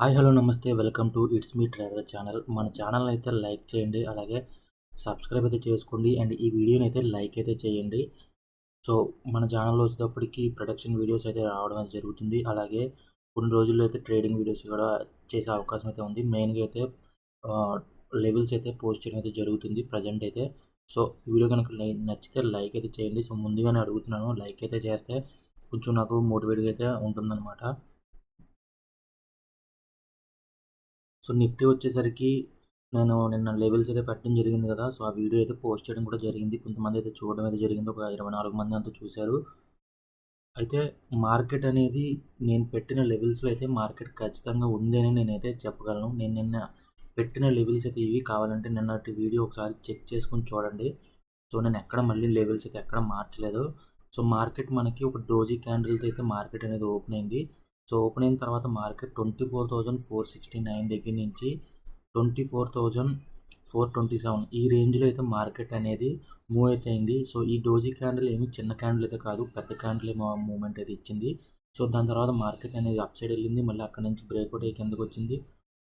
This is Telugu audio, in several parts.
హాయ్ హలో నమస్తే welcome to it's me trader channel. మన ఛానల్ అయితే లైక్ చేయండి అలాగే సబ్స్క్రైబ్ అయితే చేసుకోండి అండ్ ఈ వీడియోని అయితే లైక్ అయితే చేయండి. సో మన ఛానల్లో వచ్చేటప్పటికి ప్రొడక్షన్ వీడియోస్ అయితే రావడం అయితే జరుగుతుంది. అలాగే కొన్ని రోజుల్లో అయితే ట్రేడింగ్ వీడియోస్ కూడా చేసే అవకాశం అయితే ఉంది. మెయిన్గా అయితే లెవెల్స్ అయితే పోస్ట్ చేయడం అయితే జరుగుతుంది ప్రజెంట్ అయితే. సో వీడియో కనుక నచ్చితే లైక్ అయితే చేయండి. సో ముందుగానే అడుగుతున్నాను లైక్ అయితే చేస్తే కొంచెం నాకు మోటివేట్గా అయితే ఉంటుందన్నమాట. సో నిఫ్టీ వచ్చేసరికి నేను నిన్న లెవెల్స్ అయితే పెట్టడం జరిగింది కదా సో ఆ వీడియో అయితే పోస్ట్ చేయడం కూడా జరిగింది. కొంతమంది అయితే చూడడం అయితే జరిగింది. ఒక ఇరవై నాలుగు మంది అంతా చూశారు. అయితే మార్కెట్ అనేది నేను పెట్టిన లెవెల్స్లో అయితే మార్కెట్ ఖచ్చితంగా ఉంది అని నేనైతే చెప్పగలను. నేను నిన్న పెట్టిన లెవెల్స్ అయితే ఇవి కావాలంటే నిన్నటి వీడియో ఒకసారి చెక్ చేసుకొని చూడండి. సో నేను ఎక్కడ మళ్ళీ లెవెల్స్ అయితే ఎక్కడ మార్చలేదు. సో మార్కెట్ మనకి ఒక డోజీ క్యాండిల్తో అయితే మార్కెట్ అనేది ఓపెన్ అయింది. సో ఓపెన్ అయిన తర్వాత market twenty four thousand four sixty nine దగ్గర నుంచి twenty four thousand four twenty seven ఈ రేంజ్లో అయితే మార్కెట్ అనేది మూవ్ అయితే అయింది. సో ఈ డోజీ క్యాండిల్ ఏమి చిన్న క్యాండిల్ అయితే కాదు పెద్ద క్యాండిల్ మూవ్మెంట్ అయితే ఇచ్చింది. సో దాని తర్వాత మార్కెట్ అనేది అప్ సైడ్ వెళ్ళింది మళ్ళీ అక్కడ నుంచి బ్రేక్అవుట్ అయ్యి కిందకు వచ్చింది.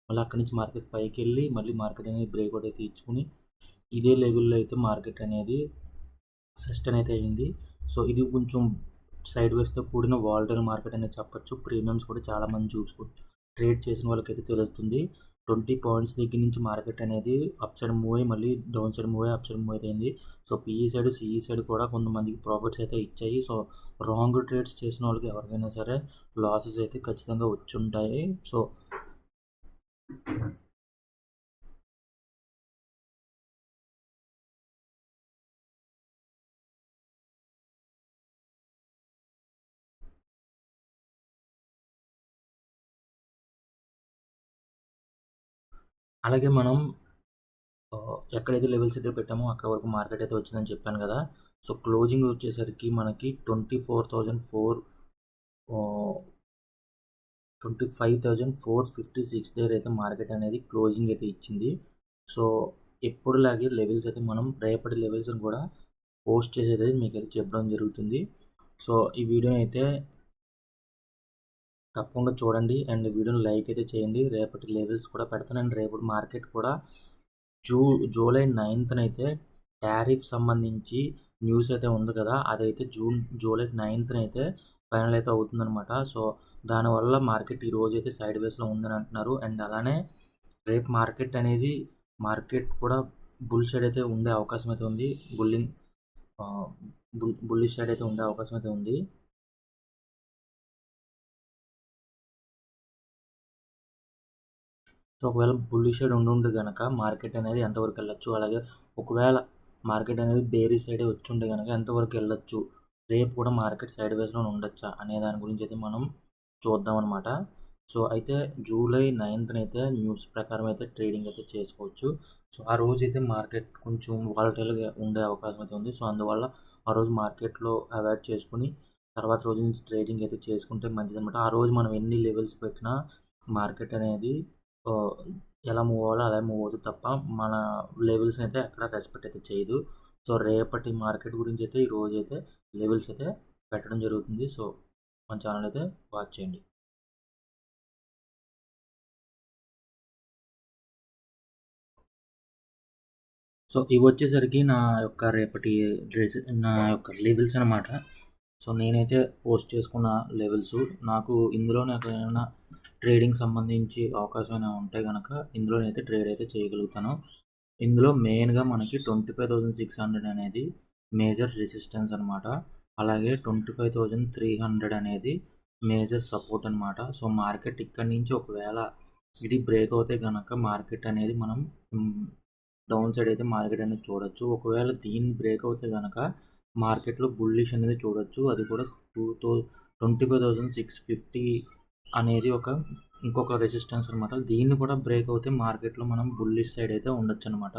మళ్ళీ అక్కడ నుంచి మార్కెట్ పైకి వెళ్ళి మళ్ళీ మార్కెట్ అనేది బ్రేక్అవుట్ అయితే ఇచ్చుకుని ఇదే లెవెల్లో అయితే మార్కెట్ అనేది సస్టైన్ అయితే అయింది. సో ఇది కొంచెం సైడ్ వేస్తో కూడిన వాల్టర్ మార్కెట్ అనేది చెప్పొచ్చు. ప్రీమియమ్స్ కూడా చాలామంది చూసుకోవచ్చు ట్రేడ్ చేసిన వాళ్ళకైతే తెలుస్తుంది. ట్వంటీ పాయింట్స్ దగ్గర నుంచి మార్కెట్ అనేది అప్ సైడ్ మూవ్ అయ్యి మళ్ళీ డౌన్ సైడ్ మూవ్ అయ్యి అప్ సైడ్ మూవ్ అయింది. So PE side CE side కూడా కొంతమందికి ప్రాఫిట్స్ అయితే ఇచ్చాయి. సో రాంగ్ ట్రేడ్స్ చేసిన వాళ్ళకి ఎవరికైనా సరే లాసెస్ అయితే ఖచ్చితంగా వచ్చి ఉంటాయి సో అలాగే మనం ఎక్కడైతే లెవెల్స్ అయితే పెట్టామో అక్కడ వరకు మార్కెట్ అయితే వచ్చిందని చెప్పాను కదా. సో క్లోజింగ్ వచ్చేసరికి మనకి twenty four thousand four twenty five thousand four fifty six దగ్గర అయితే మార్కెట్ అనేది క్లోజింగ్ అయితే ఇచ్చింది. సో ఎప్పుడులాగే లెవెల్స్ అయితే మనం రేపటి లెవెల్స్ని కూడా పోస్ట్ చేసేది మీకు అయితే చెప్పడం జరుగుతుంది. సో ఈ వీడియోని అయితే తప్పకుండా చూడండి. అండ్ వీడియోని లైక్ అయితే చేయండి. రేపటి లెవెల్స్ కూడా పెడతాను. అండ్ రేపటి మార్కెట్ కూడా జూ జూలై నైన్త్న అయితే టారిఫ్ సంబంధించి న్యూస్ అయితే ఉంది కదా. అదైతే జూన్ జూలై నైన్త్న అయితే ఫైనల్ అయితే అవుతుందన్నమాట. సో దానివల్ల మార్కెట్ ఈ రోజు అయితే సైడ్ వేస్లో ఉందని అంటున్నారు. అండ్ అలానే రేపు మార్కెట్ అనేది మార్కెట్ కూడా బుల్ షైడ్ అయితే ఉండే అవకాశం అయితే ఉంది. బుల్లింగ్ బుల్ బుల్లిష్ సైడ్ అయితే ఉండే అవకాశం అయితే ఉంది. సో ఒకవేళ బుల్లి సైడ్ ఉండి కనుక మార్కెట్ అనేది ఎంతవరకు వెళ్ళొచ్చు? అలాగే ఒకవేళ మార్కెట్ అనేది బేరీ సైడే వచ్చి ఉంటే కనుక ఎంతవరకు వెళ్ళొచ్చు? రేపు కూడా మార్కెట్ సైడ్ వేస్లో ఉండొచ్చా? అనే దాని గురించి అయితే మనం చూద్దాం అనమాట సో అయితే జూలై నైన్త్న అయితే న్యూస్ ప్రకారం అయితే ట్రేడింగ్ అయితే చేసుకోవచ్చు. సో ఆ రోజు అయితే మార్కెట్ కొంచెం వాలటైల్గా ఉండే అవకాశం అయితే ఉంది. సో అందువల్ల ఆ రోజు మార్కెట్లో అవాయిడ్ చేసుకుని తర్వాత రోజు నుంచి ట్రేడింగ్ అయితే చేసుకుంటే మంచిది అనమాట ఆ రోజు మనం ఎన్ని లెవెల్స్ పెట్టినా మార్కెట్ అనేది ఎలా మూవ్ అవ్వాలో అలా మూవ్ అవుతుంది తప్ప మన లెవెల్స్ని అయితే ఎక్కడ రెస్పెక్ట్ అయితే చేయదు. సో రేపటి మార్కెట్ గురించి అయితే ఈ అయితే లెవెల్స్ అయితే పెట్టడం జరుగుతుంది. సో మన ఛానల్ అయితే వాచ్ చేయండి. సో ఇవి వచ్చేసరికి నా యొక్క రేపటి డ్రెస్ నా యొక్క లెవెల్స్ అనమాట సో నేనైతే పోస్ట్ చేసుకున్న లెవెల్స్ నాకు ఇందులో నాకు ఏమైనా ట్రేడింగ్ సంబంధించి అవకాశమైనా ఉంటే కనుక ఇందులోనైతే ట్రేడ్ అయితే చేయగలుగుతాను. ఇందులో మెయిన్గా మనకి twenty five thousand six hundred అనేది మేజర్ రెసిస్టెన్స్ అనమాట అలాగే twenty five thousand three hundred అనేది మేజర్ సపోర్ట్ అనమాట సో మార్కెట్ ఇక్కడి నుంచి ఒకవేళ ఇది బ్రేక్ అవుతే కనుక మార్కెట్ అనేది మనం డౌన్ సైడ్ అయితే మార్కెట్ అనేది చూడొచ్చు. ఒకవేళ దీన్ని బ్రేక్ అవుతే కనుక మార్కెట్లో బుల్లిష్ అనేది చూడొచ్చు. అది కూడా two thou twenty five thousand six fifty అనేది ఒక ఇంకొక రెసిస్టెన్స్ అనమాట దీన్ని కూడా బ్రేక్ అవుతే మార్కెట్లో మనం బుల్లిష్ సైడ్ అయితే ఉండొచ్చు అనమాట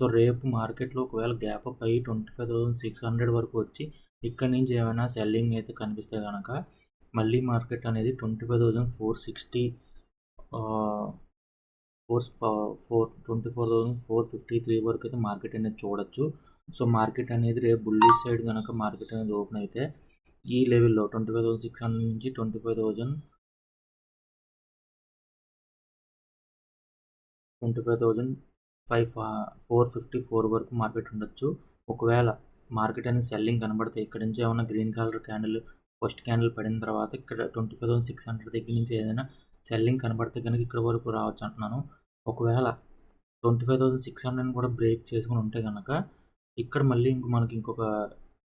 సో రేపు మార్కెట్లో ఒకవేళ గ్యాప్ అప్ అయ్యి twenty five thousand six hundred వరకు వచ్చి ఇక్కడ నుంచి ఏమైనా సెల్లింగ్ అయితే కనిపిస్తే కనుక మళ్ళీ మార్కెట్ అనేది twenty five thousand four sixty four four twenty four thousand four fifty three వరకు అయితే మార్కెట్ అనేది చూడొచ్చు. సో మార్కెట్ అనేది రేపు బుల్లిష్ సైడ్ కనుక మార్కెట్ అనేది ఓపెన్ అయితే ఈ లెవెల్లో twenty five thousand six hundred నుంచి twenty five thousand twenty five thousand five four fifty four వరకు మార్కెట్ ఉండొచ్చు. ఒకవేళ మార్కెట్ అనేది సెల్లింగ్ కనబడితే ఇక్కడ నుంచి ఏమైనా green colour candle first candle పడిన తర్వాత ఇక్కడ twenty five thousand six hundred దగ్గర నుంచి ఏదైనా సెల్లింగ్ కనబడితే కనుక ఇక్కడ వరకు రావచ్చు అంటున్నాను. ఒకవేళ twenty five thousand six hundred కూడా బ్రేక్ చేసుకుని ఉంటే కనుక ఇక్కడ మళ్ళీ ఇంక మనకి ఇంకొక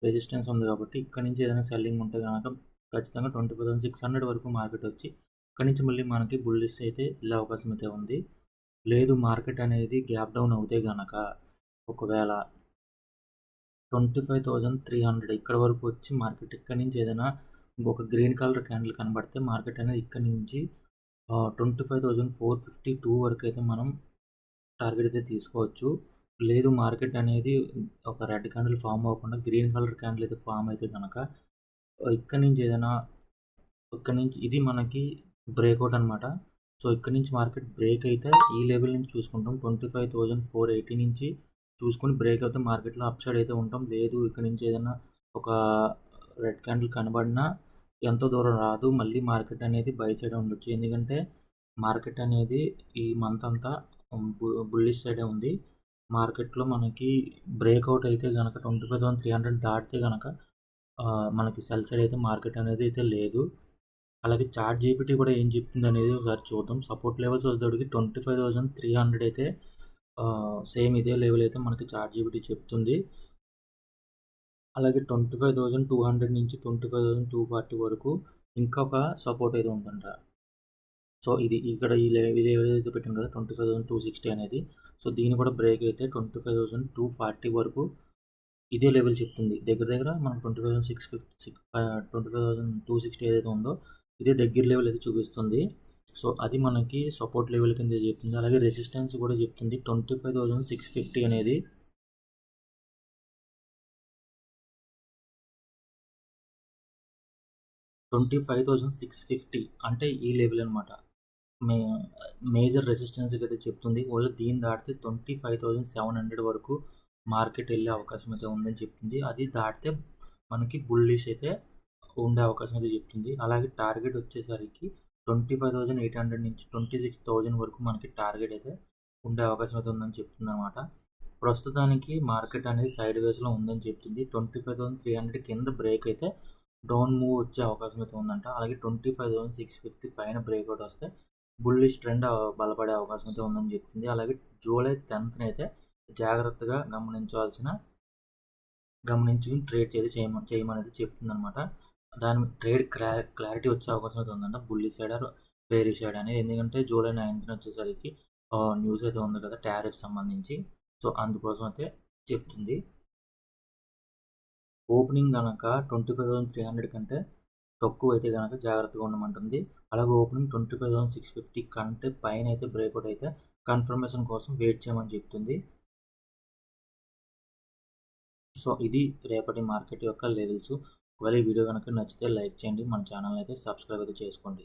రెసిస్టెన్స్ ఉంది కాబట్టి ఇక్కడ నుంచి ఏదైనా సెల్లింగ్ ఉంటే కనుక ఖచ్చితంగా twenty five thousand six hundred వరకు మార్కెట్ వచ్చి ఇక్కడ నుంచి మళ్ళీ మనకి బుల్లిస్ అయితే వెళ్ళే అవకాశం అయితే ఉంది. లేదు మార్కెట్ అనేది గ్యాప్ డౌన్ అవుతే కనుక ఒకవేళ twenty five thousand three hundred ఇక్కడ వరకు వచ్చి మార్కెట్ ఇక్కడ నుంచి ఏదైనా ఇంకొక గ్రీన్ కలర్ క్యాండిల్ కనబడితే మార్కెట్ అనేది ఇక్కడ నుంచి twenty five thousand four fifty two వరకు అయితే మనం టార్గెట్ అయితే తీసుకోవచ్చు. లేదు మార్కెట్ అనేది ఒక రెడ్ క్యాండిల్ ఫామ్ అవ్వకుండా గ్రీన్ కలర్ క్యాండిల్ అయితే ఫామ్ అయితే కనుక ఇక్కడ నుంచి ఏదైనా ఇక్కడ నుంచి ఇది మనకి బ్రేక్అవుట్ అనమాట సో ఇక్కడ నుంచి మార్కెట్ బ్రేక్ అయితే ఈ లెవెల్ నుంచి చూసుకుంటాం. Twenty five thousand four eighty నుంచి చూసుకొని బ్రేక్ అయితే మార్కెట్లో అప్ సైడ్ అయితే ఉంటాం. లేదు ఇక్కడ నుంచి ఏదైనా ఒక రెడ్ క్యాండిల్ కనబడినా ఎంతో దూరం రాదు. మళ్ళీ మార్కెట్ అనేది బై సైడ్ ఉండొచ్చు. ఎందుకంటే మార్కెట్ అనేది ఈ మంత్ అంతా బుల్లిష్ సైడే ఉంది. మార్కెట్లో మనకి బ్రేక్అవుట్ అయితే కనుక twenty five thousand three hundred దాటితే కనుక మనకి సెల్ సైడ్ అయితే మార్కెట్ అనేది అయితే లేదు. అలాగే చార్ట్ జీపీటీ కూడా ఏం చెప్తుంది అనేది ఒకసారి చూద్దాం. సపోర్ట్ లెవెల్స్ వచ్చేటప్పటికి twenty five thousand three hundred అయితే సేమ్ ఇదే లెవెల్ అయితే మనకి చార్ట్ జీపీటీ చెప్తుంది. అలాగే twenty five thousand two hundred నుంచి twenty five thousand two forty వరకు ఇంకొక సపోర్ట్ అయితే ఉందంట. సో ఇది ఇక్కడ ఈ లెవెల్ అయితే పెట్టాను కదా twenty five thousand two sixty అనేది. సో దీని కూడా బ్రేక్ అయితే twenty five thousand two forty వరకు ఇదే లెవెల్ చెప్తుంది. దగ్గర దగ్గర మనం twenty five six fifty six twenty five thousand two sixty ఏదైతే ఉందో ఇదే దగ్గర లెవెల్ అయితే చూపిస్తుంది. సో అది మనకి సపోర్ట్ లెవెల్ కింద చెప్తుంది. అలాగే రెసిస్టెన్స్ కూడా చెప్తుంది. Twenty five thousand six fifty అనేది. Twenty five thousand six fifty అంటే ఈ లెవెల్ అనమాట మే మేజర్ రెసిస్టెన్స్ అయితే చెప్తుంది. ఓన్లీ దీన్ని దాటితే twenty five thousand seven hundred వరకు మార్కెట్ వెళ్ళే అవకాశం అయితే ఉందని చెప్తుంది. అది దాటితే మనకి బుల్లిష్ అయితే ఉండే అవకాశం అయితే చెప్తుంది. అలాగే టార్గెట్ వచ్చేసరికి twenty five thousand eight hundred నుంచి ట్వంటీ సిక్స్ థౌజండ్ వరకు మనకి టార్గెట్ అయితే ఉండే అవకాశం అయితే ఉందని చెప్తుంది అనమాట ప్రస్తుతానికి మార్కెట్ అనేది సైడ్ వేస్లో ఉందని చెప్తుంది. Twenty five thousand three hundred కింద బ్రేక్ అయితే డౌన్ మూవ్ వచ్చే అవకాశం అయితే ఉందంట. అలాగే twenty five thousand six fifty పైన బ్రేక్అవుట్ వస్తే బుల్లిష్ ట్రెండ్ బలపడే అవకాశం అయితే ఉందని చెప్తుంది. అలాగే జూలై టెన్త్ని అయితే జాగ్రత్తగా గమనించాల్సిన గమనించుకుని ట్రేడ్ అయితే చేయమని చేయమనేది చెప్తుంది అనమాట దాని ట్రేడ్ క్లా క్లారిటీ వచ్చే అవకాశం అయితే ఉందంట. బుల్లి సైడ్ ఆర్ సైడ్ అనేది. ఎందుకంటే జూలై నైన్త్న వచ్చేసరికి న్యూస్ అయితే ఉంది కదా టారిఫ్ సంబంధించి. సో అందుకోసం అయితే చెప్తుంది. ఓపెనింగ్ కనుక twenty five thousand three hundred కంటే తక్కువ అయితే కనుక జాగ్రత్తగా ఉండమంటుంది. అలాగే opening twenty five thousand six fifty కంటే పైన అయితే బ్రేక్అవుట్ అయితే కన్ఫర్మేషన్ కోసం వెయిట్ చేయమని చెప్తుంది. సో ఇది రేపటి మార్కెట్ యొక్క లెవెల్స్. ఒకవేళ ఈ వీడియో కనుక నచ్చితే లైక్ చేయండి. మన ఛానల్ అయితే సబ్స్క్రైబ్ అయితే చేసుకోండి.